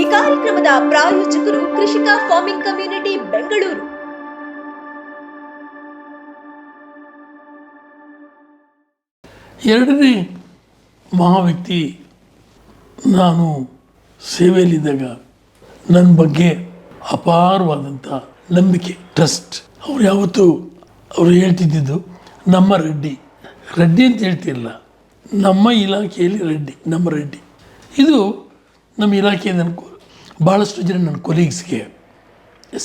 ಈ ಕಾರ್ಯಕ್ರಮದ ಪ್ರಾಯೋಜಕರು ಕೃಷಿಕ ಫಾರ್ಮಿಂಗ್ ಕಮ್ಯುನಿಟಿ ಬೆಂಗಳೂರು. ಎರಡನೇ ಮಹಾವ್ಯಕ್ತಿ ನಾನು ಸೇವೆಯಲ್ಲಿದ್ದಾಗ ನನ್ನ ಬಗ್ಗೆ ಅಪಾರವಾದಂಥ ನಂಬಿಕೆ ಟ್ರಸ್ಟ್ ಅವ್ರು ಯಾವತ್ತೂ ಅವರು ಹೇಳ್ತಿದ್ದಿದ್ದು ನಮ್ಮ ರೆಡ್ಡಿ. ರೆಡ್ಡಿ ಅಂತ ಹೇಳ್ತಿಲ್ಲ ನಮ್ಮ ಇಲಾಖೆಯಲ್ಲಿ ರೆಡ್ಡಿ, ನಮ್ಮ ರೆಡ್ಡಿ. ಇದು ನಮ್ಮ ಇಲಾಖೆಯ ನನ್ನ ಭಾಳಷ್ಟು ಜನ ನನ್ನ ಕೊಲೀಗ್ಸ್ಗೆ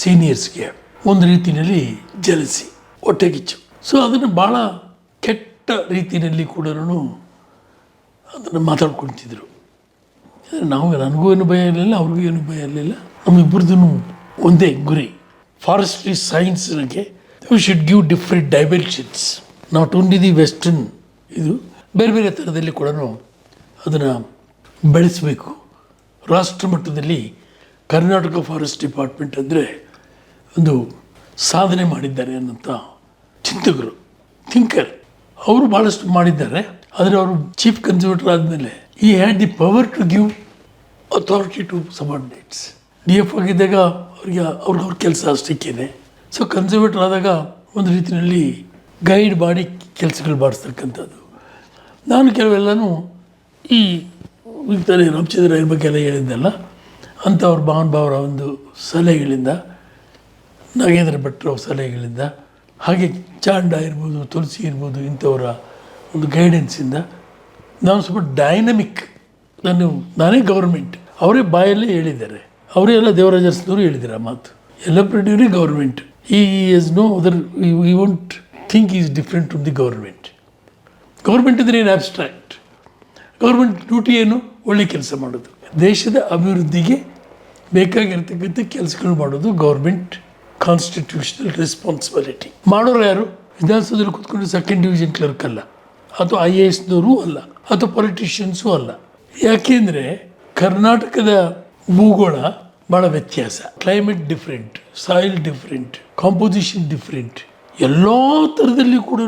ಸೀನಿಯರ್ಸ್ಗೆ ಒಂದು ರೀತಿಯಲ್ಲಿ ಜಲಸಿ ಹೊಟ್ಟೆಗಿಚ್ಚು ಸೊ ಅದನ್ನು ಭಾಳ ಕೆಟ್ಟ ರೀತಿಯಲ್ಲಿ ಕೂಡ ಅದನ್ನು ಮಾತಾಡ್ಕೊಳ್ತಿದ್ರು. ನಾವು ನನಗೂ ಏನು ಭಯ ಇರಲಿಲ್ಲ, ಅವ್ರಿಗೂ ಏನು ಭಯ ಇರಲಿಲ್ಲ. ನಮ್ಮಿಬ್ಬರದ್ದು ಒಂದೇ ಗುರಿ. Forestry ಸೈನ್ಸ್ಗೆ we should give different dimensions not only the western ಇದು ಬೇರೆ ಬೇರೆ ಥರದಲ್ಲಿ ಕೂಡ ಅದನ್ನು ಬೆಳೆಸಬೇಕು. ರಾಷ್ಟ್ರ ಮಟ್ಟದಲ್ಲಿ ಕರ್ನಾಟಕ ಫಾರೆಸ್ಟ್ ಡಿಪಾರ್ಟ್ಮೆಂಟ್ ಅಂದರೆ ಒಂದು ಸಾಧನೆ ಮಾಡಿದ್ದಾರೆ ಅನ್ನೋಂಥ ಚಿಂತಕರು ಥಿಂಕರ್ ಅವರು ಭಾಳಷ್ಟು ಮಾಡಿದ್ದಾರೆ. ಆದರೆ ಅವರು ಚೀಫ್ ಕನ್ಸರ್ವೇಟರ್ ಆದಮೇಲೆ he had the power to give authority to subordinates D F ಆಗಿದ್ದಾಗ ಅವ್ರಿಗೆ ಅವ್ರಿಗೆ ಅವ್ರ ಕೆಲಸ ಅಷ್ಟಕ್ಕೇನೆ. ಸೊ ಕನ್ಸರ್ವೇಟರ್ ಆದಾಗ ಒಂದು ರೀತಿಯಲ್ಲಿ ಗೈಡ್ ಮಾಡಿ ಕೆಲಸಗಳು ಮಾಡಿಸ್ತಕ್ಕಂಥದ್ದು. ನಾನು ಕೆಲವೆಲ್ಲನೂ ಈ ತಾನೇ ರಾಮಚಂದ್ರ ಬಗ್ಗೆ ಎಲ್ಲ ಹೇಳಿದ್ದಲ್ಲ ಅಂಥವ್ರ ಭಾವನ್ ಭಾವರ ಒಂದು ಸಲಹೆಗಳಿಂದ, ನಾಗೇಂದ್ರ ಭಟ್ರ ಸಲಹೆಗಳಿಂದ, ಹಾಗೆ ಚಾಂಡ ಇರ್ಬೋದು, ತುಳಸಿ ಇರ್ಬೋದು ಇಂಥವರ ಒಂದು ಗೈಡೆನ್ಸಿಂದ ನಾನು ಸ್ವಲ್ಪ ಡೈನಮಿಕ್ ನಾನು, ನಾನೇ ಗೌರ್ಮೆಂಟ್ ಅವರೇ ಬಾಯಲ್ಲೇ ಹೇಳಿದ್ದಾರೆ. ಅವರೇ ಎಲ್ಲ ದೇವರಾಜರ್ಸ್ನವರು ಮಾತು. ಎಲ್ಲ ಪ್ರಡ್ಯೂರಿ ಗೌರ್ಮೆಂಟ್. ಈ is no other we won't think is different from the government government ಇದ್ರೆ ಏನು ಆಬ್ಸ್ಟ್ರಾಕ್ಟ್ ಗೌರ್ಮೆಂಟ್ ಡ್ಯೂಟಿ ಏನು? ಒಳ್ಳೆ ಕೆಲಸ ಮಾಡೋದು. ದೇಶದ ಅಭಿವೃದ್ಧಿಗೆ ಬೇಕಾಗಿರ್ತಕ್ಕಂಥ ಕೆಲಸಗಳು ಮಾಡೋದು ಗೌರ್ಮೆಂಟ್ ಕಾನ್ಸ್ಟಿಟ್ಯೂಷನಲ್ ರೆಸ್ಪಾನ್ಸಿಬಿಲಿಟಿ ಮಾಡೋರು ಯಾರು? ವಿಧಾನಸೌಧದಲ್ಲಿ ಕೂತ್ಕೊಂಡು ಸೆಕೆಂಡ್ ಡಿವಿಷನ್ ಕ್ಲರ್ಕ್ ಅಲ್ಲ. ಅಥವಾ ಐ ಎ ಎಸ್ನವರು ಅಲ್ಲ. ಅಥವಾ ಪೊಲಿಟಿಷಿಯನ್ಸು ಅಲ್ಲ. ಯಾಕೆಂದರೆ ಕರ್ನಾಟಕದ ಭೂಗೋಳ ಭಾಳ ವ್ಯತ್ಯಾಸ. Climate different soil different composition different ಎಲ್ಲ ಥರದಲ್ಲಿ ಕೂಡ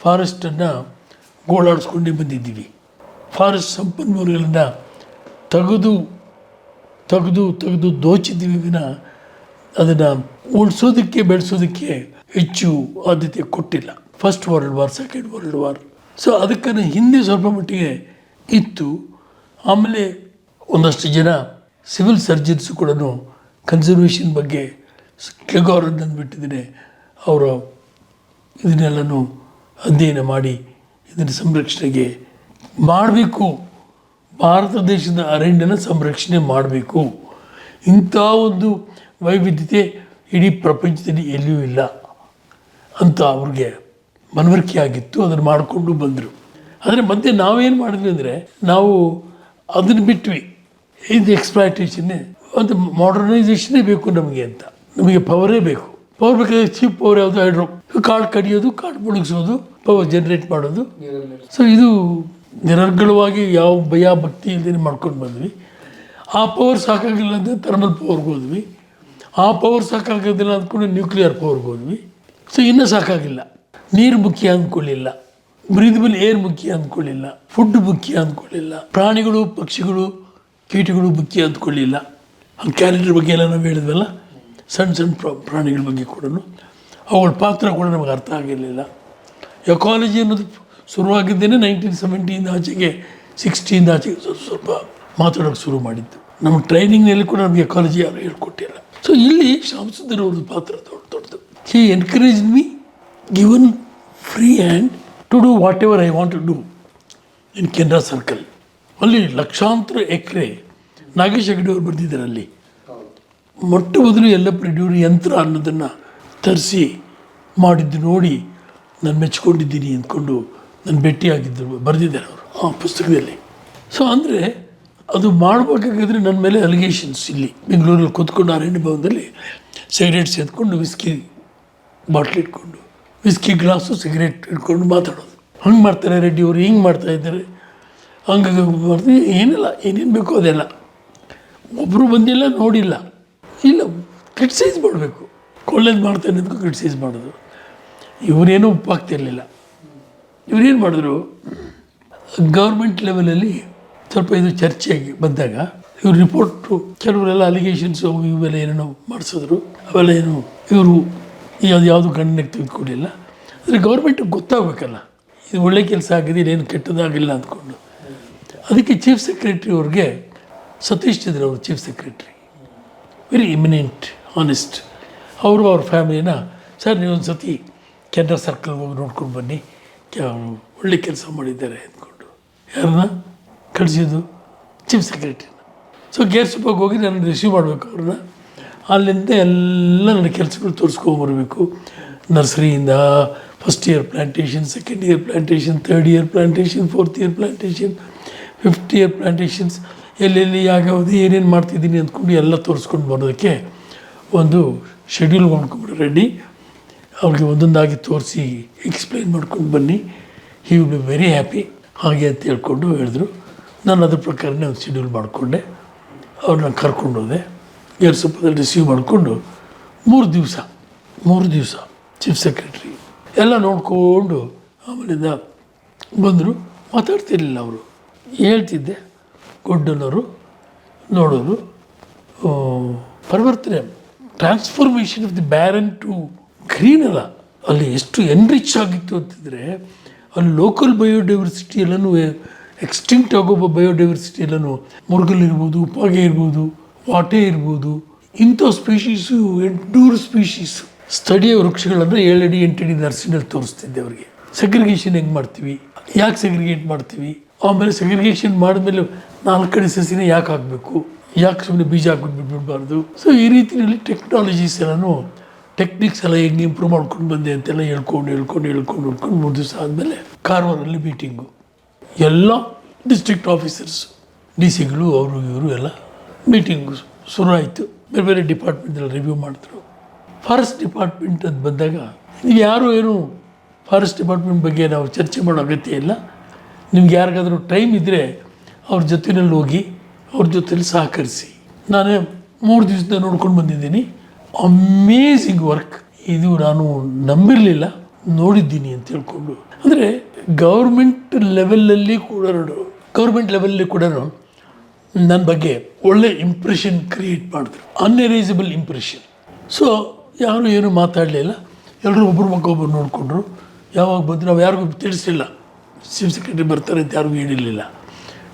ಫಾರೆಸ್ಟನ್ನು ಗೋಳಾಡಿಸ್ಕೊಂಡೇ ಬಂದಿದ್ದೀವಿ. ಫಾರೆಸ್ಟ್ ಸಂಪನ್ಮೂಲಗಳನ್ನ ತೆಗೆದು ತೆಗೆದು ತೆಗೆದು ದೋಚಿದ್ದೀವಿ ವಿನ ಅದನ್ನು ಉಳಿಸೋದಕ್ಕೆ, ಬೆಳೆಸೋದಕ್ಕೆ ಹೆಚ್ಚು ಆದ್ಯತೆ ಕೊಟ್ಟಿಲ್ಲ. First world war second world war so ಅದಕ್ಕನ್ನು ಹಿಂದೆ ಸ್ವಲ್ಪ ಮಟ್ಟಿಗೆ ಇತ್ತು. ಆಮೇಲೆ ಒಂದಷ್ಟು ಜನ ಸಿವಿಲ್ ಸರ್ಜನ್ಸು ಕೂಡ ಕನ್ಸರ್ವೇಷನ್ ಬಗ್ಗೆ ಕೆಗೌರನ್ನು ಬಿಟ್ಟಿದ್ದೇನೆ ಅವರ ಇದನ್ನೆಲ್ಲನೂ ಅಧ್ಯಯನ ಮಾಡಿ ಇದನ್ನು ಸಂರಕ್ಷಣೆಗೆ ಮಾಡಬೇಕು. ಭಾರತ ದೇಶದ ಅರಣ್ಯನ ಸಂರಕ್ಷಣೆ ಮಾಡಬೇಕು. ಇಂಥ ಒಂದು ವೈವಿಧ್ಯತೆ ಇಡೀ ಪ್ರಪಂಚದಲ್ಲಿ ಎಲ್ಲಿಯೂ ಇಲ್ಲ ಅಂತ ಅವ್ರಿಗೆ ಮನವರಿಕೆ ಆಗಿತ್ತು ಅದನ್ನು ಮಾಡಿಕೊಂಡು ಬಂದರು. ಆದರೆ ಮಧ್ಯೆ ನಾವೇನು ಮಾಡಿದ್ವಿ ಅಂದರೆ ನಾವು ಅದನ್ನು ಬಿಟ್ವಿ. ಇದು ಎಕ್ಸ್ಪ್ಲಾಯ್ಟೇಷನ್ನೇ ಒಂದು ಮಾಡರ್ನೈಸೇಷನ್ನೇ ಬೇಕು ನಮಗೆ ಅಂತ. ನಮಗೆ ಪವರೇ ಬೇಕು. ಪವರ್ ಬೇಕಾದ್ರೆ ಚೀಪ್ ಪವರ್ ಯಾವುದು ಹೈಡ್ರೋ ಕಾಡು ಕಡಿಯೋದು, ಕಾಡು ಮುಳುಗಿಸೋದು ಪವರ್ ಜನರೇಟ್ ಮಾಡೋದು. ಸೊ ಇದು ನಿರರ್ಗಳವಾಗಿ ಯಾವ ಭಯ, ಭಕ್ತಿ ಇಲ್ಲದೇ ಮಾಡ್ಕೊಂಡು ಬಂದ್ವಿ. ಆ ಪವರ್ ಸಾಕಾಗಿಲ್ಲ ಅಂದರೆ ಥರ್ಮಲ್ ಪವರ್ಗೆ ಹೋದ್ವಿ. ಆ ಪವರ್ ಸಾಕಾಗೋದಿಲ್ಲ ಅಂದ್ಕೊಂಡು ನ್ಯೂಕ್ಲಿಯರ್ ಪವರ್ಗೆ ಹೋದ್ವಿ. ಸೊ ಇನ್ನೂ ಸಾಕಾಗಿಲ್ಲ. ನೀರು ಮುಖ್ಯ ಅಂದ್ಕೊಳ್ಳಿಲ್ಲ. ಬ್ರೀದಬಲ್ ಏರ್ ಮುಖ್ಯ ಅಂದ್ಕೊಳ್ಳಿಲ್ಲ. ಫುಡ್ ಮುಖ್ಯ ಅಂದ್ಕೊಳ್ಳಿಲ್ಲ. ಪ್ರಾಣಿಗಳು, ಪಕ್ಷಿಗಳು ಕೀಟಗಳು ಮುಖ್ಯ ಅಂದ್ಕೊಳ್ಳಿಲ್ಲ. ಹಂಗೆ ಕ್ಯಾಲೆಂಡರ್ ಬಗ್ಗೆ ಎಲ್ಲ ನಾವು ಹೇಳಿದ್ವಲ್ಲ? ಸಣ್ಣ ಸಣ್ಣ ಪ್ರಾ, ಪ್ರಾಣಿಗಳ ಬಗ್ಗೆ ಕೂಡ ಅವುಗಳ ಪಾತ್ರ ಕೂಡ ನಮಗೆ ಅರ್ಥ ಆಗಿರಲಿಲ್ಲ. ಎಕಾಲಜಿ ಅನ್ನೋದು ಶುರುವಾಗಿದ್ದೇನೆ ನೈನ್ಟೀನ್ ಸೆವೆಂಟಿಯಿಂದ ಆಚೆಗೆ ಸಿಕ್ಸ್ಟಿಯಿಂದ ಆಚೆಗೆ ಸ್ವಲ್ಪ ಸ್ವಲ್ಪ ಮಾತಾಡೋಕ್ಕೆ ಶುರು ಮಾಡಿದ್ದು. ನಮ್ಮ ಟ್ರೈನಿಂಗ್ನಲ್ಲಿ ಕೂಡ ನಮಗೆ ಎಕಾಲಜಿ ಯಾರು ಹೇಳ್ಕೊಟ್ಟಿಲ್ಲ. ಸೊ ಇಲ್ಲಿ ಶಾಮಸುಂದರ್ ಅವ್ರದ್ದು ಪಾತ್ರ ದೊಡ್ಡ, ದೊಡ್ಡದು. He encourage me given free hand to do whatever I want to do in Canara circle ಅಲ್ಲಿ ಲಕ್ಷಾಂತರ ಎಕರೆ ನಾಗೇಶ್ ಹೆಗಡೆ ಅವರು ಬರೆದಿದ್ದಾರೆ ಅಲ್ಲಿ ಮೊಟ್ಟ ಮೊದಲು ಎಲ್ಲ ಪ್ರಡ್ಯೂರ್ ಯಂತ್ರ ಅನ್ನೋದನ್ನು ತರಿಸಿ ಮಾಡಿದ್ದು ನೋಡಿ ನಾನು ಮೆಚ್ಕೊಂಡಿದ್ದೀನಿ ಅಂದ್ಕೊಂಡು ನಾನು ಭೇಟಿಯಾಗಿದ್ದರು ಬರೆದಿದ್ದಾರೆ ಅವರು ಆ ಪುಸ್ತಕದಲ್ಲಿ. ಸೊ ಅಂದರೆ ಅದು ಮಾಡಬೇಕಾಗಿದ್ರೆ ನನ್ನ ಮೇಲೆ ಅಲಿಗೇಷನ್ಸ್ ಇಲ್ಲಿ. ಬೆಂಗಳೂರಲ್ಲಿ ಕೂತ್ಕೊಂಡು ಅರಣ್ಯ ಭವನದಲ್ಲಿ ಸಿಗರೇಟ್ ಸೇದ್ಕೊಂಡು ವಿಸ್ಕಿ ಬಾಟ್ಲ್ ಇಟ್ಕೊಂಡು ವಿಸ್ಕಿ ಗ್ಲಾಸು ಸಿಗರೇಟ್ ಇಟ್ಕೊಂಡು ಮಾತಾಡೋದು. ಹಂಗೆ ಮಾಡ್ತಾರೆ ರೆಡ್ಡಿ ಅವರು, ಹಿಂಗೆ ಮಾಡ್ತಾ ಇದ್ದಾರೆ ಹಂಗೆ ಮಾಡ್ತೀವಿ ಏನಿಲ್ಲ, ಏನೇನು ಬೇಕೋ ಅದೆಲ್ಲ. ಒಬ್ಬರು ಬಂದಿಲ್ಲ, ನೋಡಿಲ್ಲ. ಇಲ್ಲ ಕ್ರಿಟಿಸೈಸ್ ಮಾಡಬೇಕು. ಒಳ್ಳೇದು ಮಾಡ್ತಾನೆ ಅಂತ ಕ್ರಿಟಿಸೈಸ್ ಮಾಡೋದು. ಇವರೇನೂ ಒಪ್ಪಾಗ್ತಿರ್ಲಿಲ್ಲ. ಇವರೇನು ಮಾಡಿದ್ರು? ಗೌರ್ಮೆಂಟ್ ಲೆವೆಲಲ್ಲಿ ಸ್ವಲ್ಪ ಇದು ಚರ್ಚೆಗೆ ಬಂದಾಗ ಇವ್ರ ರಿಪೋರ್ಟು ಕೆಲವರೆಲ್ಲ ಅಲಿಗೇಷನ್ಸು ಇವೆಲ್ಲ ಏನೇನೋ ಮಾಡಿಸಿದ್ರು. ಅವೆಲ್ಲ ಏನು, ಇವರು ಯಾವ್ದು ಯಾವುದು ಗಣ್ಣಕ್ಕೆ ತೆಗೆದುಕೊಂಡಿಲ್ಲ ಆದರೆ ಗೌರ್ಮೆಂಟಿಗೆ ಗೊತ್ತಾಗಬೇಕಲ್ಲ. ಇದು ಒಳ್ಳೆ ಕೆಲಸ ಆಗಿದೆ, ಇಲ್ಲೇನು ಕೆಟ್ಟದಾಗಿಲ್ಲ ಅಂದ್ಕೊಂಡು. ಅದಕ್ಕೆ ಚೀಫ್ ಸೆಕ್ರೆಟ್ರಿ ಅವ್ರಿಗೆ ಸತೀಶ್ ಚಂದ್ರ ಅವರು chief secretary very eminent honest ಅವರು ಅವ್ರ ಫ್ಯಾಮಿಲಿನ ಸರ್ ನೀವೊಂದು ಸತಿ ಕೆನರಾ ಸರ್ಕಲ್ ಹೋಗಿ ನೋಡ್ಕೊಂಡು ಬನ್ನಿ. ಒಳ್ಳೆ ಕೆಲಸ ಮಾಡಿದ್ದಾರೆ, ಅಂದ್ಕೊಂಡು. ಯಾರನ್ನ? ಕಳಿಸಿದ್ದು ಚೀಫ್ ಸೆಕ್ರೆಟ್ರಿನ ಸೊ ಗೇರ್ಸಪ್ಪಾಗಿ ಹೋಗಿ ನಾನು ರಿಸೀವ್ ಮಾಡಬೇಕು ಅವ್ರನ್ನ. ಅಲ್ಲಿಂದ ಎಲ್ಲ ನನ್ನ ಕೆಲಸಗಳು ತೋರಿಸ್ಕೊಂಬರ್ಬೇಕು ನರ್ಸರಿಯಿಂದ first year plantation second year plantation third year plantation fourth year plantation fifth year plantations ಎಲ್ಲೆಲ್ಲಿ ಯಾವ್ಯಾವುದು, ಏನೇನು ಮಾಡ್ತಿದ್ದೀನಿ ಅಂದ್ಕೊಂಡು ಎಲ್ಲ ತೋರಿಸ್ಕೊಂಡು ಬರೋದಕ್ಕೆ ಒಂದು ಶೆಡ್ಯೂಲ್ ಮಾಡ್ಕೊಂಡ್ಬಿಡಿ ರೆಡಿ ಅವ್ರಿಗೆ ಒಂದೊಂದಾಗಿ ತೋರಿಸಿ ಎಕ್ಸ್ಪ್ಲೈನ್ ಮಾಡ್ಕೊಂಡು ಬನ್ನಿ. He will be very happy ಹಾಗೆ ಅಂತ ಹೇಳ್ಕೊಂಡು ಹೇಳಿದ್ರು. ನಾನು ಅದ್ರ ಪ್ರಕಾರನೇ ಒಂದು ಶೆಡ್ಯೂಲ್ ಮಾಡಿಕೊಂಡೆ. ಅವ್ರನ್ನ ಕರ್ಕೊಂಡು ಹೋದೆ. ಎರಡು ಸ್ವಲ್ಪದಲ್ಲಿ ರಿಸೀವ್ ಮಾಡಿಕೊಂಡು ಮೂರು ದಿವಸ ಮೂರು ದಿವಸ ಚೀಫ್ ಸೆಕ್ರೆಟ್ರಿ ಎಲ್ಲ ನೋಡಿಕೊಂಡು ಆಮೇಲಿಂದ ಬಂದರು. ಮಾತಾಡ್ತಿರ್ಲಿಲ್ಲ ಅವರು. ಹೇಳ್ತಿದ್ದೆ. ಗೊಡ್ಡನವರು ನೋಡೋರು ಪರಿವರ್ತನೆ. Transformation of the barren to green ಅಲ್ಲ. ಅಲ್ಲಿ ಎಷ್ಟು ಎನ್ರಿಚ್ ಆಗಿತ್ತು ಅಂತಿದ್ರೆ, ಅಲ್ಲಿ ಲೋಕಲ್ ಬಯೋಡೈವರ್ಸಿಟಿ ಎಲ್ಲನೂ ಎಕ್ಸ್ಟಿಂಕ್ಟ್ ಆಗೋ ಬಯೋಡೈವರ್ಸಿಟಿ ಎಲ್ಲನೂ ಮುರುಗಲ್ ಇರ್ಬೋದು ಉಪಗೆ ಇರ್ಬೋದು, ವಾಟೆ ಇರ್ಬೋದು. ಇಂಥ ಸ್ಪೀಶೀಸು ಎಂಟುನೂರು ಸ್ಪೀಷೀಸ್ ಸ್ಥಳೀಯ ವೃಕ್ಷಗಳನ್ನು ಏಳಡಿ ಎಂಟಡಿ ನರ್ಸಿನಲ್ಲಿ ತೋರಿಸ್ತಿದ್ದೆ ಅವರಿಗೆ. ಸೆಗ್ರಿಗೇಷನ್ ಹೆಂಗೆ ಮಾಡ್ತೀವಿ? ಯಾಕೆ ಸೆಗ್ರಿಗೇಟ್ ಮಾಡ್ತೀವಿ? ಆಮೇಲೆ ಸೆಗ್ರಿಗೇಷನ್ ಮಾಡಿದ್ಮೇಲೆ ನಾಲ್ಕು ಕಡೆ ಸಸಿನ ಯಾಕೆ ಹಾಕಬೇಕು? ಯಾಕೆ ಸುಮ್ಮನೆ ಬೀಜ ಹಾಕ್ಬಿಟ್ಟು ಬಿಡಬಾರ್ದು ಸೊ ಈ ರೀತಿಯಲ್ಲಿ ಟೆಕ್ನಾಲಜೀಸ್ ಎಲ್ಲನೂ ಟೆಕ್ನಿಕ್ಸ್ ಎಲ್ಲ ಹೆಂಗೆ ಇಂಪ್ರೂವ್ ಮಾಡ್ಕೊಂಡು ಬಂದೆ ಅಂತೆಲ್ಲ ಹೇಳ್ಕೊಂಡು ಹೇಳ್ಕೊಂಡು ಹೇಳ್ಕೊಂಡು ಹೇಳ್ಕೊಂಡು ಮೂರು ದಿವಸ ಆದಮೇಲೆ ಕಾರವಾರಲ್ಲಿ ಮೀಟಿಂಗು ಎಲ್ಲ ಡಿಸ್ಟ್ರಿಕ್ಟ್ ಆಫೀಸರ್ಸ್ ಡಿ ಸಿಗಳು ಅವರು ಇವರು ಎಲ್ಲ ಮೀಟಿಂಗು ಶುರು ಆಯಿತು ಬೇರೆ ಬೇರೆ ಡಿಪಾರ್ಟ್ಮೆಂಟಲ್ಲಿ ರಿವ್ಯೂ ಮಾಡಿದ್ರು. ಫಾರೆಸ್ಟ್ ಡಿಪಾರ್ಟ್ಮೆಂಟ್ ಅಂತ ಬಂದಾಗ ನೀವು ಯಾರು ಏನು ಫಾರೆಸ್ಟ್ ಡಿಪಾರ್ಟ್ಮೆಂಟ್ ಬಗ್ಗೆ ನಾವು ಚರ್ಚೆ ಮಾಡೋ ಅಗತ್ಯ ಇಲ್ಲ. ನಿಮ್ಗೆ ಯಾರಿಗಾದರೂ ಟೈಮ್ ಇದ್ದರೆ ಅವ್ರ ಜೊತೆಯಲ್ಲಿ ಹೋಗಿ ಅವ್ರ ಜೊತೆಲಿ ಸಹಕರಿಸಿ. ನಾನು ಮೂರು ದಿವಸದ ನೋಡ್ಕೊಂಡು ಬಂದಿದ್ದೀನಿ. ಅಮೇಝಿಂಗ್ ವರ್ಕ್ ಇದು ನಾನು ನಂಬಿರಲಿಲ್ಲ, ನೋಡಿದ್ದೀನಿ ಅಂತ ಹೇಳ್ಕೊಂಡು. ಅಂದರೆ ಗೌರ್ಮೆಂಟ್ ಲೆವೆಲಲ್ಲಿ ಕೂಡ ಗೌರ್ಮೆಂಟ್ ಲೆವೆಲಲ್ಲಿ ಕೂಡ ನನ್ನ ಬಗ್ಗೆ ಒಳ್ಳೆ ಇಂಪ್ರೆಷನ್ ಕ್ರಿಯೇಟ್ ಮಾಡಿದ್ರು. ಅನ್ಎರೇಸಬಲ್ ಇಂಪ್ರೆಷನ್ ಸೊ ಯಾರು ಏನು ಮಾತಾಡಲಿಲ್ಲ. ಎಲ್ಲರೂ ಒಬ್ಬರು ಮಕ್ಕ ಒಬ್ಬರು ನೋಡಿಕೊಂಡ್ರು. ಯಾವಾಗ ಬಂದು ನಾವು ಯಾರಿಗೂ ತಿಳಿಸಲಿಲ್ಲ ಚೀಫ್ ಸೆಕ್ರೆಟರಿ ಬರ್ತಾರೆ ಅಂತ ಯಾರಿಗೂ ಹೇಳಿರಲಿಲ್ಲ.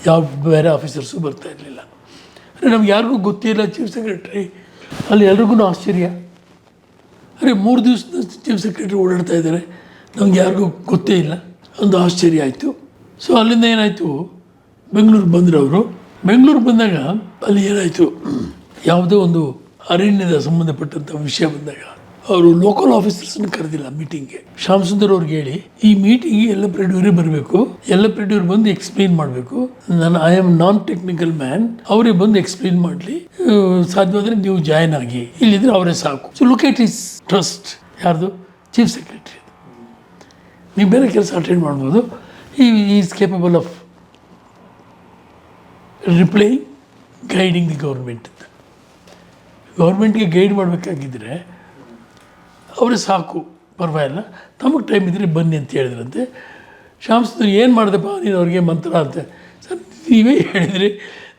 ಯಾವ ಬೇರೆ ಆಫೀಸರ್ಸು ಬರ್ತಾ ಇರಲಿಲ್ಲ. ಅಂದರೆ ನಮ್ಗೆ ಯಾರಿಗೂ ಗೊತ್ತಿಲ್ಲ ಚೀಫ್ ಸೆಕ್ರೆಟ್ರಿ ಅಲ್ಲಿ ಎಲ್ರಿಗೂ ಆಶ್ಚರ್ಯ. ಅರೆ, ಮೂರು ದಿವಸ ಚೀಫ್ ಸೆಕ್ರೆಟ್ರಿ ಓಡಾಡ್ತಾ ಇದ್ದಾರೆ. ನಮ್ಗೆ ಯಾರಿಗೂ ಗೊತ್ತೇ ಇಲ್ಲ. ಒಂದು ಆಶ್ಚರ್ಯ ಆಯಿತು. ಸೊ ಅಲ್ಲಿಂದ ಏನಾಯಿತು? ಬೆಂಗಳೂರು ಬಂದರು ಅವರು. ಬೆಂಗಳೂರು ಬಂದಾಗ ಅಲ್ಲಿ ಏನಾಯಿತು? ಯಾವುದೋ ಒಂದು ಅರಣ್ಯದ ಸಂಬಂಧಪಟ್ಟಂಥ ವಿಷಯ ಬಂದಾಗ ಅವರು ಲೋಕಲ್ ಆಫೀಸರ್ಸ್ನ ಕರೆದಿಲ್ಲ ಮೀಟಿಂಗ್ಗೆ ಶ್ಯಾಮ್ ಸುಂದರ್ ಅವ್ರಿಗೆ ಹೇಳಿ, ಈ ಮೀಟಿಂಗ್ಗೆ ಎಲ್ಲ ಪ್ರೆಡ್ಯೂರೇ ಬರಬೇಕು. ಎಲ್ಲ ಪ್ರೆಡ್ಯೂರ್ ಬಂದು ಎಕ್ಸ್ಪ್ಲೈನ್ ಮಾಡಬೇಕು. ನಾನು I am non technical man ಅವರೇ ಬಂದು ಎಕ್ಸ್ಪ್ಲೈನ್ ಮಾಡಲಿ. ಸಾಧ್ಯವಾದರೆ ನೀವು ಜಾಯ್ನ್ ಆಗಿ. ಇಲ್ಲಿದ್ರೆ ಅವರೇ ಸಾಕು. ಸೊ ಲೊಕೇಟ್ ಇಸ್ ಟ್ರಸ್ಟ್ ಯಾರ್ದು? ಚೀಫ್ ಸೆಕ್ರೆಟರಿ ನೀವು ಬೇರೆ ಕೆಲಸ ಅಟೆಂಡ್ ಮಾಡ್ಬೋದು. He is capable of replying guiding the government ಗೌರ್ಮೆಂಟ್ಗೆ guide ಮಾಡಬೇಕಾಗಿದ್ದರೆ ಅವರೇ ಸಾಕು, ಪರವಾಗಿಲ್ಲ. ತಮಗೆ ಟೈಮ್ ಇದ್ದರೆ ಬನ್ನಿ ಅಂತ ಹೇಳಿದ್ರಂತೆ. ಶ್ಯಾಮ್ ಸುಂದರ್ ಏನು ಮಾಡಿದೆಪ್ಪ? ನೀನು ಅವ್ರಿಗೆ ಮಂತ್ರ ಅಂತ. ಸರ್, ನೀವೇ ಹೇಳಿದ್ರಿ,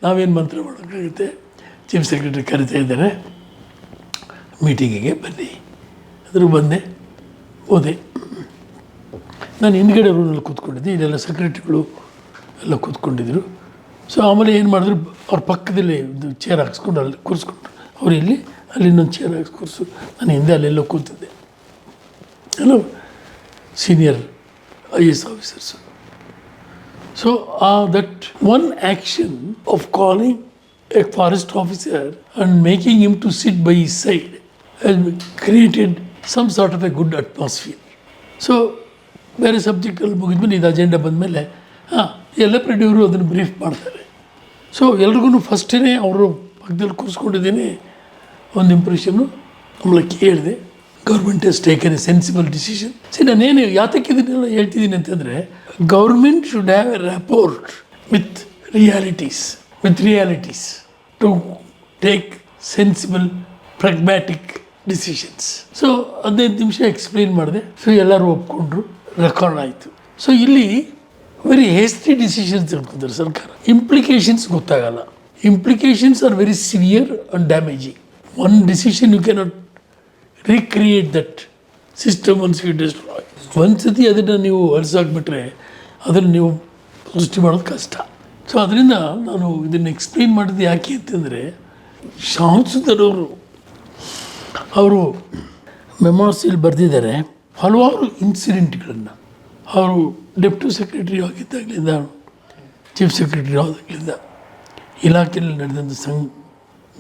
ನಾವೇನು ಮಂತ್ರ ಮಾಡೋಕ್ಕಾಗುತ್ತೆ? ಚೀಫ್ ಸೆಕ್ರೆಟರಿ ಕರಿತಾ ಇದ್ದಾರೆ. ಮೀಟಿಂಗಿಗೆ ಬನ್ನಿ. ಅದ್ರ ಬಂದೆ, ಹೋದೆ. ನಾನು ಹಿಂದ್ಗಡೆ ರೂಮಲ್ಲಿ ಕೂತ್ಕೊಂಡಿದ್ದೆ, ಇಲ್ಲೆಲ್ಲ ಸೆಕ್ರೆಟ್ರಿಗಳು ಎಲ್ಲ ಕೂತ್ಕೊಂಡಿದ್ರು. ಸೊ ಆಮೇಲೆ ಏನು ಮಾಡಿದ್ರು, ಅವ್ರ ಪಕ್ಕದಲ್ಲಿ ಒಂದು ಚೇರ್ ಹಾಕ್ಸ್ಕೊಂಡು ಅಲ್ಲಿ ಕೂರಿಸ್ಕೊಂಡ್ರು. ಅವರು ಇಲ್ಲಿ ಅಲ್ಲಿ ಇನ್ನೊಂದು ಚೇರ್ ಕೂರಿಸು. ನಾನು ಹಿಂದೆ ಅಲ್ಲೆಲ್ಲೋ ಕೂತಿದ್ದೆ. Hello senior I S officers so that one action of calling a forest officer and making him to sit by the side created some sort of a good atmosphere so ಬೇರೆ ಸಬ್ಜೆಕ್ಟಲ್ಲಿ ಮುಗಿದ್ಮೇಲೆ ಇದು agenda ಬಂದಮೇಲೆ ಹಾಂ, ಎಲ್ಲ ಪ್ರೆಡ್ಯೂರು ಅದನ್ನು brief ಮಾಡ್ತಾರೆ. So ಎಲ್ರಿಗೂ ಫಸ್ಟೇ ಅವರು ಪಕ್ಕದಲ್ಲಿ ಕೂರಿಸ್ಕೊಂಡಿದ್ದೀನಿ ಒಂದು ಇಂಪ್ರೆಷನ್ನು ಆಮೇಲೆ ಕೇಳಿದೆ government has taken a sensible decision ಸರಿ ನಾನೇನು ಯಾತಕ್ಕೆ ಇದನ್ನೆಲ್ಲ ಹೇಳ್ತಿದ್ದೀನಿ ಅಂತಂದರೆ government should have a rapport with realities with realities to take sensible pragmatic decisions so ಹದಿನೈದು ನಿಮಿಷ ಎಕ್ಸ್ಪ್ಲೈನ್ ಮಾಡಿದೆ ಸೊ ಎಲ್ಲರೂ ಒಪ್ಕೊಂಡ್ರು ರೆಕಾರ್ಡ್ ಆಯಿತು. ಸೊ ಇಲ್ಲಿ ವೆರಿ ಹೇಸ್ಟಿ ಡಿಸಿಷನ್ಸ್ ತಿಳ್ಕೊತಾರೆ ಸರ್ಕಾರ. ಇಂಪ್ಲಿಕೇಶನ್ಸ್ ಗೊತ್ತಾಗಲ್ಲ. Implications are very severe and damaging one decision you cannot recreate that system once you destroy ಒಂದು ಸತಿ ಅದನ್ನು ನೀವು ಅಳಿಸಾಕ್ಬಿಟ್ರೆ ಅದನ್ನು ನೀವು ಸೃಷ್ಟಿ ಮಾಡೋದು ಕಷ್ಟ ಸೊ ಅದರಿಂದ ನಾನು ಇದನ್ನು ಎಕ್ಸ್ಪ್ಲೈನ್ ಮಾಡಿದ್ದು ಯಾಕೆ ಅಂತಂದರೆ ಶ್ಯಾಮ್ ಸುಂದರ್ ಅವರು ಅವರು ಮೆಮೋರ್ಸಿಲ್ ಬರೆದಿದ್ದಾರೆ ಹಲವಾರು ಇನ್ಸಿಡೆಂಟ್ಗಳನ್ನು ಅವರು ಡೆಪ್ಟಿ ಸೆಕ್ರೆಟರಿ ಆಗಿದ್ದಾಗಲಿಂದ ಚೀಫ್ ಸೆಕ್ರೆಟರಿ ಆದಾಗಲಿಂದ ಇಲಾಖೆಯಲ್ಲಿ ನಡೆದಂಥ ಸಂಘ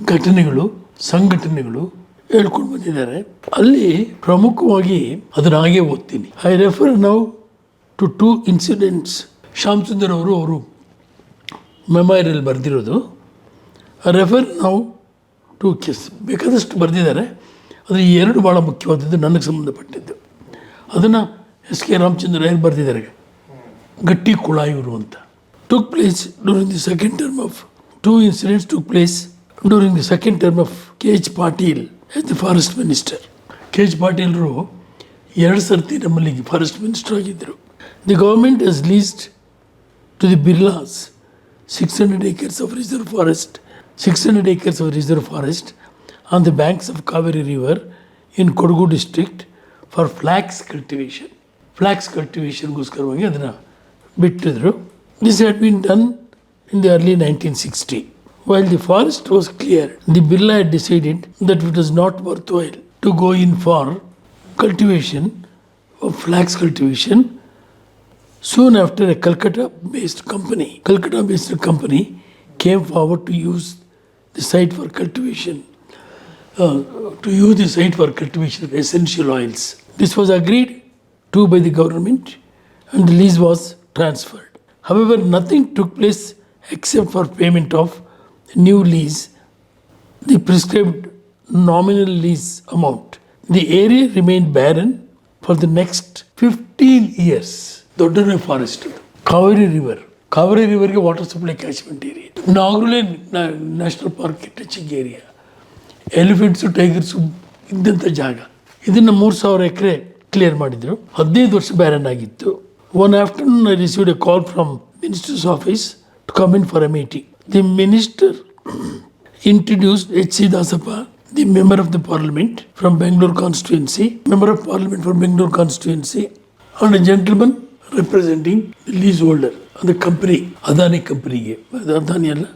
ಘಟನೆಗಳು, ಸಂಘಟನೆಗಳು ಹೇಳ್ಕೊಂಡು ಬಂದಿದ್ದಾರೆ. ಅಲ್ಲಿ ಪ್ರಮುಖವಾಗಿ ಅದನ್ನ ಹಾಗೆ ಓದ್ತೀನಿ. I refer now to two incidents Shyam Sundar ಅವರು ಅವರು ಮೆಮೋರಿಯಲ್ ಬರೆದಿರೋದು. ರೆಫರ್ ನೌ ಟು ಕಿಸ್ ಬೇಕಾದಷ್ಟು ಬರೆದಿದ್ದಾರೆ. ಅದು ಎರಡು ಭಾಳ ಮುಖ್ಯವಾದದ್ದು ನನಗೆ ಸಂಬಂಧಪಟ್ಟಿದ್ದು. ಅದನ್ನು ಎಸ್ ಕೆ ರಾಮಚಂದ್ರ ರಾಯರು ಬರೆದಿದ್ದಾರೆ? ಗಟ್ಟಿ ಕುಳಾಯೂರು ಅಂತ. Took place during the second term of two incidents took place during the second term of K H Patil as the forest minister K H ಪಾಟೀಲ್ರು ಎರಡು ಸರ್ತಿ ನಮ್ಮಲ್ಲಿ ಫಾರೆಸ್ಟ್ ಮಿನಿಸ್ಟರ್ ಆಗಿದ್ದರು the government has leased to the Birlas 600 acres of reserve forest, 600 acres of reserve forest on the banks of Kaveri River in Kodagu district for flax cultivation. Flax cultivation ಗೋಸ್ಕರವಾಗಿ ಅದನ್ನು ಬಿಟ್ಟಿದ್ರು this had been done in the early nineteen sixty While the forest was clear, the Birla had decided that it was not worthwhile to go in for cultivation of flax cultivation. Soon after, a Calcutta based company, Calcutta based company came forward to use the site for cultivation, uh, to use the site for cultivation of essential oils. This was agreed to by the government and the lease was transferred. However, nothing took place except for payment of new lease, the prescribed nominal lease amount. The area remained barren for the next 15 years. ದೊಡ್ಡನೇ forest Kaveri river Kaveri ರಿವರ್ಗೆ water supply catchment area Nagarhole national park touching area elephants tigers ಇದ್ದಂಥ ಜಾಗ. ಇದನ್ನು ಮೂರು ಸಾವಿರ ಎಕರೆ clear ಮಾಡಿದರು. ಹದಿನೈದು ವರ್ಷ barren ಆಗಿತ್ತು. One afternoon I received a call from minister's office to come in for a meeting the minister introduced H.C. Dasappa, the member of the parliament from Bangalore constituency, member of parliament from Bangalore constituency, and a gentleman representing the leaseholder and the company, Adani company, Adani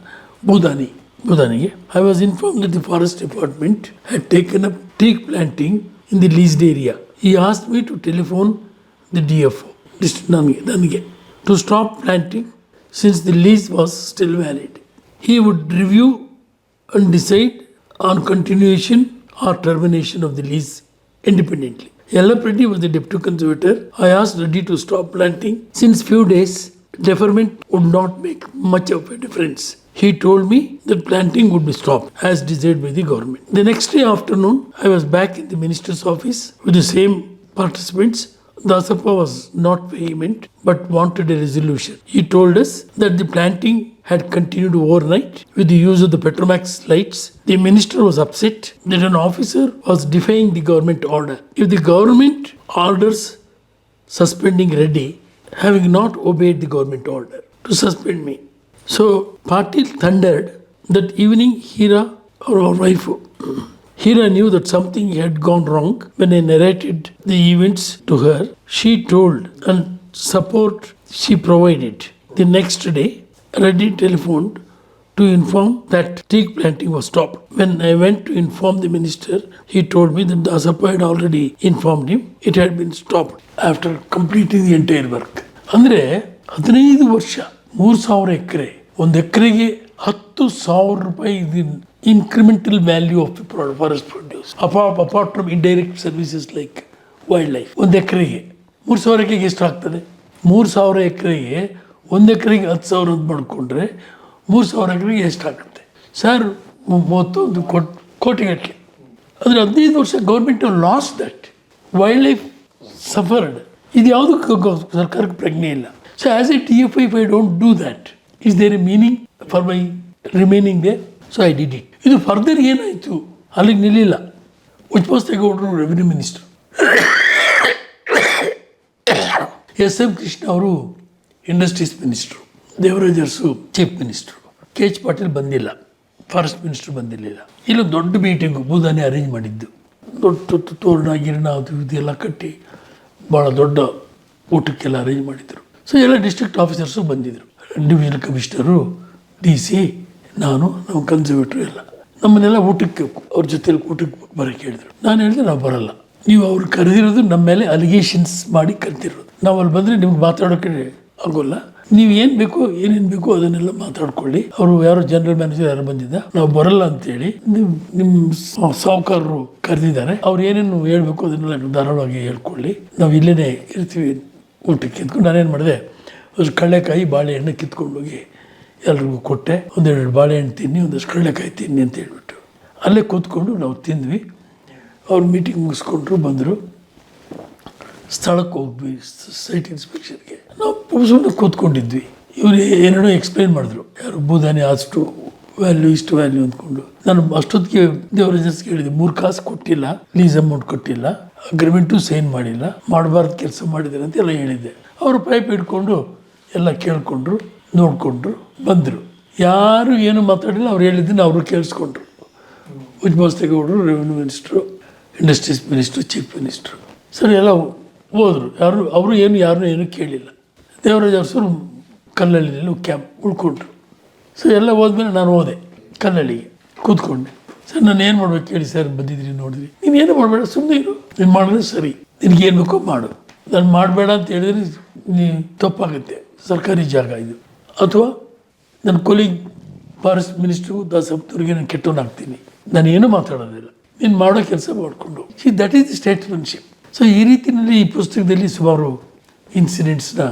Budani. Budani. I was informed that the forest department had taken up teak planting in the leased area. He asked me to telephone the DFO, district to stop planting since the lease was still valid. He would review and decide on continuation or termination of the lease independently. Yellapreddy was the deputy conservator. I asked Reddy to stop planting. Since few days, deferment would not make much of a difference. He told me that planting would be stopped as desired by the government. The next day afternoon, I was back in the minister's office with the same participants. Dasappa was not vehement but wanted a resolution. He told us that the planting had continued overnight with the use of the Petromax lights. The minister was upset that an officer was defying the government order. If the government orders suspending Reddy, having not obeyed the government order to suspend me. So Patil thundered that evening Hira or our wife Hira knew that something had gone wrong when I narrated the events to her. She told and support she provided. The next day, Reddy telephoned to inform that teak planting was stopped. When I went to inform the minister, he told me that Dasappa had already informed him it had been stopped after completing the entire work. ಅಂದರೆ ಹದಿನೈದು ವರ್ಷ ಮೂರು ಸಾವಿರ ಎಕರೆ ಒಂದು ಎಕರೆಗೆ ಹತ್ತು ಸಾವಿರ ರೂಪಾಯಿ ಇದು value of the forest produce, apart, apart from indirect services like wildlife ಒಂದು ಎಕರೆಗೆ ಮೂರು ಸಾವಿರ ಎಕರೆಗೆ ಎಷ್ಟು ಆಗ್ತದೆ? ಮೂರು ಸಾವಿರ ಎಕರೆಗೆ ಒಂದು ಎಕರೆಗೆ ಹತ್ತು ಸಾವಿರ ಅಂತ ಮಾಡಿಕೊಂಡ್ರೆ ಮೂರು ಸಾವಿರ ಎಕರೆಗೆ ಎಷ್ಟಾಗುತ್ತೆ ಸರ್ ಮೂವತ್ತೊಂದು ಕೋಟಿ ಕೋಟಿಗಟ್ಟಲೆ ಅಂದರೆ ಹದಿನೈದು ವರ್ಷ government loss that wildlife suffered ಇದು ಯಾವುದಕ್ಕೂ ಸರ್ಕಾರಕ್ಕೆ ಪ್ರಜ್ಞೆ ಇಲ್ಲ. So as a T F if I don't do that is there a meaning for my remaining day so I did it ಇದು ಫರ್ದರ್ ಏನಾಯಿತು? ಅಲ್ಲಿಗೆ ನಿಲ್ಲಿಲ್ಲ. ಉಜ್ಪಸ್ತೇಗೌಡರು revenue minister S M Krishna ಅವರು ಇಂಡಸ್ಟ್ರೀಸ್ ಮಿನಿಸ್ಟ್ರು ದೇವರಾಜರ್ಸು ಚೀಫ್ ಮಿನಿಸ್ಟ್ರು ಕೆ ಎಚ್ ಪಾಟೀಲ್ ಬಂದಿಲ್ಲ. Forest minister ಬಂದಿರಲಿಲ್ಲ. ಇಲ್ಲೊಂದು ದೊಡ್ಡ ಮೀಟಿಂಗ್ ಬೂದಾನೆ ಅರೇಂಜ್ ಮಾಡಿದ್ದು. ದೊಡ್ಡ ತೋರಣ, ಗಿರಣ, ಅದು ಇದು ಎಲ್ಲ ಕಟ್ಟಿ ಭಾಳ ದೊಡ್ಡ ಊಟಕ್ಕೆಲ್ಲ ಅರೇಂಜ್ ಮಾಡಿದರು. ಸೊ ಎಲ್ಲ ಡಿಸ್ಟ್ರಿಕ್ಟ್ ಆಫೀಸರ್ಸು ಬಂದಿದ್ದರು ಡಿವಿಷನ್ ಕಮಿಷನರು ಡಿ ಸಿ ನಾನು ನಾವು ಕನ್ಸರ್ವೇಟ್ರು ಇಲ್ಲ ನಮ್ಮನ್ನೆಲ್ಲ ಊಟಕ್ಕೆ ಅವ್ರ ಜೊತೆಲಿ ಊಟಕ್ಕೆ ಬರೋಕ್ಕೆ ಹೇಳಿದ್ರು ನಾನು ಹೇಳಿದೆ, ನಾವು ಬರಲ್ಲ. ನೀವು ಅವ್ರು ಕರೆದಿರೋದು ನಮ್ಮ ಮೇಲೆ ಅಲಿಗೇಷನ್ಸ್ ಮಾಡಿ ಕರೆದಿರೋದು. ನಾವು ಅಲ್ಲಿ ಬಂದರೆ ನಿಮ್ಗೆ ಮಾತಾಡೋಕ್ಕೆ ಆಗೋಲ್ಲ. ನೀವು ಏನು ಬೇಕು, ಏನೇನು ಬೇಕು ಅದನ್ನೆಲ್ಲ ಮಾತಾಡ್ಕೊಳ್ಳಿ. ಅವರು ಯಾರೋ ಜನರಲ್ ಮ್ಯಾನೇಜರ್ ಯಾರು ಬಂದಿದ್ದ, ನಾವು ಬರಲ್ಲ ಅಂತೇಳಿ ನಿಮ್ಮ ನಿಮ್ಮ ಸಾಹುಕಾರರು ಕರೆದಿದ್ದಾರೆ. ಅವ್ರು ಏನೇನು ಹೇಳಬೇಕು ಅದನ್ನೆಲ್ಲ ಧಾರಾಳವಾಗಿ ಹೇಳ್ಕೊಳ್ಳಿ. ನಾವು ಇಲ್ಲೇ ಇರ್ತೀವಿ ಊಟಕ್ಕೆ ಕಿತ್ಕೊಂಡು ನಾನೇನು ಮಾಡಿದೆ ಅದ್ರ ಕಡಲೆಕಾಯಿ ಬಾಳೆಹಣ್ಣು ಕಿತ್ಕೊಂಡೋಗಿ ಎಲ್ರಿಗೂ ಕೊಟ್ಟೆ. ಒಂದೆರಡು ಬಾಳೆಹಣ್ಣು ತಿನ್ನಿ ಒಂದಷ್ಟು ಕಡಲೆಕಾಯಿ ತಿನ್ನಿ ಅಂತ ಹೇಳ್ಬಿಟ್ಟು ಅಲ್ಲೇ ಕೂತ್ಕೊಂಡು ನಾವು ತಿಂದ್ವಿ. ಅವ್ರು ಮೀಟಿಂಗ್ ಮುಗಿಸ್ಕೊಂಡ್ರು, ಬಂದರು. ಸ್ಥಳಕ್ಕೆ ಹೋಗ್ವಿ ಸೈಟ್ ಇನ್ಸ್ಪೆಕ್ಷನ್ಗೆ ನಾವು ಸುಮ್ಮನೆ ಕೂತ್ಕೊಂಡಿದ್ವಿ. ಇವರು ಏನೇನೋ ಎಕ್ಸ್ಪ್ಲೈನ್ ಮಾಡಿದ್ರು. ಯಾರು ಬೂದಾನಿ ಅಷ್ಟು ವ್ಯಾಲ್ಯೂ ಇಷ್ಟು ವ್ಯಾಲ್ಯೂ ಅಂದ್ಕೊಂಡು. ನಾನು ಅಷ್ಟೊತ್ತಿಗೆ ದೇವರಾಜರ್ಸ್ಗೆ ಹೇಳಿದೆ ಮೂರು ಕಾಸು ಕೊಟ್ಟಿಲ್ಲ ಲೀಸ್ ಅಮೌಂಟ್ ಕೊಟ್ಟಿಲ್ಲ ಅಗ್ರಿಮೆಂಟು ಸೈನ್ ಮಾಡಿಲ್ಲ, ಮಾಡಬಾರ್ದು ಕೆಲಸ ಮಾಡಿದ್ದಾರೆ ಅಂತ ಹೇಳಿದ್ದೆ. ಅವರು ಪೈಪ್ ಹಿಡ್ಕೊಂಡು ಎಲ್ಲ ಕೇಳಿಕೊಂಡ್ರು. ನೋಡಿಕೊಂಡ್ರು, ಬಂದರು. ಯಾರು ಏನು ಮಾತಾಡಿಲ್ಲ, ಅವ್ರು ಹೇಳಿದ್ದನ್ನು ಅವರು ಕೇಳಿಸ್ಕೊಂಡ್ರು. ಉಜ್ಬೋಸ್ತೇಗೌಡರು revenue minister industries minister chief minister ಸರಿ, ಎಲ್ಲ ಹೋದರು. ಯಾರು, ಅವರು ಏನು, ಯಾರನ್ನೂ ಏನು ಕೇಳಿಲ್ಲ. ದೇವರಾಜ ಅರಸರು ಕಲ್ಲಳ್ಳಿನಲ್ಲಿ ಕ್ಯಾಂಪ್ ಉಳ್ಕೊಂಡ್ರು. ಸೊ ಎಲ್ಲ ಹೋದ್ಮೇಲೆ ನಾನು ಹೋದೆ ಕಲ್ಲಳ್ಳಿಗೆ ಕೂತ್ಕೊಂಡೆ. ಸರ್, ನಾನು ಏನು ಮಾಡ್ಬೇಕು ಹೇಳಿ ಸರ್, ಬಂದಿದ್ರಿ, ನೋಡಿದ್ರಿ. ನೀನು ಏನು ಮಾಡಬೇಡ ಸುಮ್ಮನೆ ಇರು. ನೀನು ಮಾಡಿದ್ರೆ ಸರಿ. ನಿನಗೇನು ಬೇಕೋ ಮಾಡು. ನಾನು ಮಾಡಬೇಡ ಅಂತ ಹೇಳಿದ್ರೆ ನೀ ತಪ್ಪಾಗುತ್ತೆ. ಸರ್ಕಾರಿ ಜಾಗ ಇದು. ಅಥವಾ ನನ್ನ ಕೊಲೀಗ್ ಫಾರೆಸ್ಟ್ ಮಿನಿಸ್ಟ್ರು ದಾಸಪ್ತವ್ರಿಗೆ ನಾನು ಕೆಟ್ಟವನಾಗ್ತೀನಿ ನಾನು ಏನೂ ಮಾತಾಡೋದಿಲ್ಲ. ನೀನು ಮಾಡೋ ಕೆಲಸ ಮಾಡಿಕೊಂಡು. See that is statesmanship so ಈ ರೀತಿಯಲ್ಲಿ ಈ ಪುಸ್ತಕದಲ್ಲಿ ಸುಮಾರು ಇನ್ಸಿಡೆಂಟ್ಸ್ನ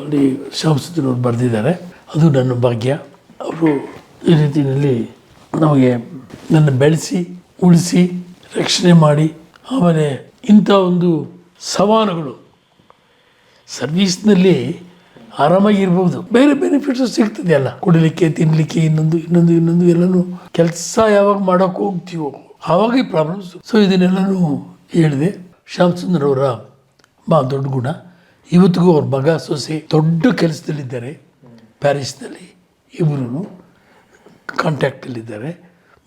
ಅಲ್ಲಿ ಶಾಮಸುದ್ದೀನವ್ರು ಬರೆದಿದ್ದಾರೆ. ಅದು ನನ್ನ ಭಾಗ್ಯ. ಅವರು ಈ ರೀತಿಯಲ್ಲಿ ನಮಗೆ ನನ್ನ ಬೆಳೆಸಿ, ಉಳಿಸಿ, ರಕ್ಷಣೆ ಮಾಡಿ, ಆಮೇಲೆ ಇಂಥ ಒಂದು ಸವಾಲುಗಳು ಸರ್ವೀಸ್ನಲ್ಲಿ ಆರಾಮಾಗಿರ್ಬೋದು ಬೇರೆ ಬೆನಿಫಿಟ್ಸ್ ಸಿಗ್ತದೆ ಅಲ್ಲ ಕುಡಿಲಿಕ್ಕೆ ತಿನ್ನಲಿಕ್ಕೆ ಇನ್ನೊಂದು ಇನ್ನೊಂದು ಇನ್ನೊಂದು ಎಲ್ಲನೂ ಕೆಲಸ ಯಾವಾಗ ಮಾಡೋಕೆ ಹೋಗ್ತೀವೋ? ಆವಾಗ ಈ ಪ್ರಾಬ್ಲಮ್ಸ್ ಸೊ ಇದನ್ನೆಲ್ಲನೂ ಹೇಳಿದೆ. ಶ್ಯಾಮ್ ಅವರ ಮಾ ದೊಡ್ಡ ಗುಣ. ಇವತ್ತಿಗೂ ಅವ್ರ ಮಗ ಸೊಸೆ ದೊಡ್ಡ ಕೆಲಸದಲ್ಲಿದ್ದಾರೆ. ಪ್ಯಾರಿಸ್ನಲ್ಲಿ ಇಬ್ಬರೂ ಕಾಂಟ್ಯಾಕ್ಟಲ್ಲಿದ್ದಾರೆ.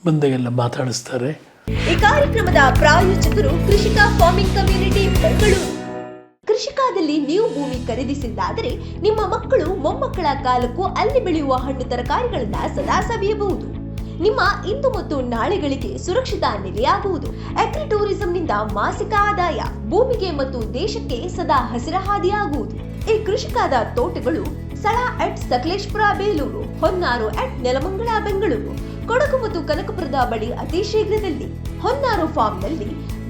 ಬಂದಾಗೆಲ್ಲ ಮಾತಾಡಿಸ್ತಾರೆ. ಈ ಕಾರ್ಯಕ್ರಮದ ಪ್ರಾಯೋಜಕರು ಕೃಷಿಕಾ ಫಾರ್ಮಿಂಗ್ ಕೃಷಿಕಾದಲ್ಲಿ ನೀವು ಭೂಮಿ ಖರೀದಿಸಿದ್ದಾದರೆ ನಿಮ್ಮ ಮಕ್ಕಳು ಮೊಮ್ಮಕ್ಕಳ ಕಾಲಕ್ಕೂ ಅಲ್ಲಿ ಬೆಳೆಯುವ ಹಣ್ಣು ತರಕಾರಿಗಳನ್ನ ಸದಾ ಸವಿಯಬಹುದು. ನಿಮ್ಮ ಇಂದು ಮತ್ತು ನಾಳೆಗಳಿಗೆ ಸುರಕ್ಷಿತ ನೆಲೆಯಾಗುವುದು. ಅಗ್ರಿ ಟೂರಿಸಂನಿಂದ ಮಾಸಿಕ ಆದಾಯ ಭೂಮಿಗೆ ಮತ್ತು ದೇಶಕ್ಕೆ ಸದಾ ಹಸಿರ ಹಾದಿಯಾಗುವುದು ಈ ಕೃಷಿಕಾದ ತೋಟಗಳು ಸ್ಥಳ ಅಟ್ ಸಕಲೇಶ್ಪುರ, ಬೇಲೂರು, ಹೊನ್ನಾರು ಅಟ್ ನೆಲಮಂಗಳ ಬೆಂಗಳೂರು. ಕೊಡಗು ಮತ್ತು ಕನಕಪುರದ ಬಳಿ ಅತಿ ಶೀಘ್ರದಲ್ಲಿ ಹೊನ್ನಾರು ಫಾರ್ಮ್ನಲ್ಲಿ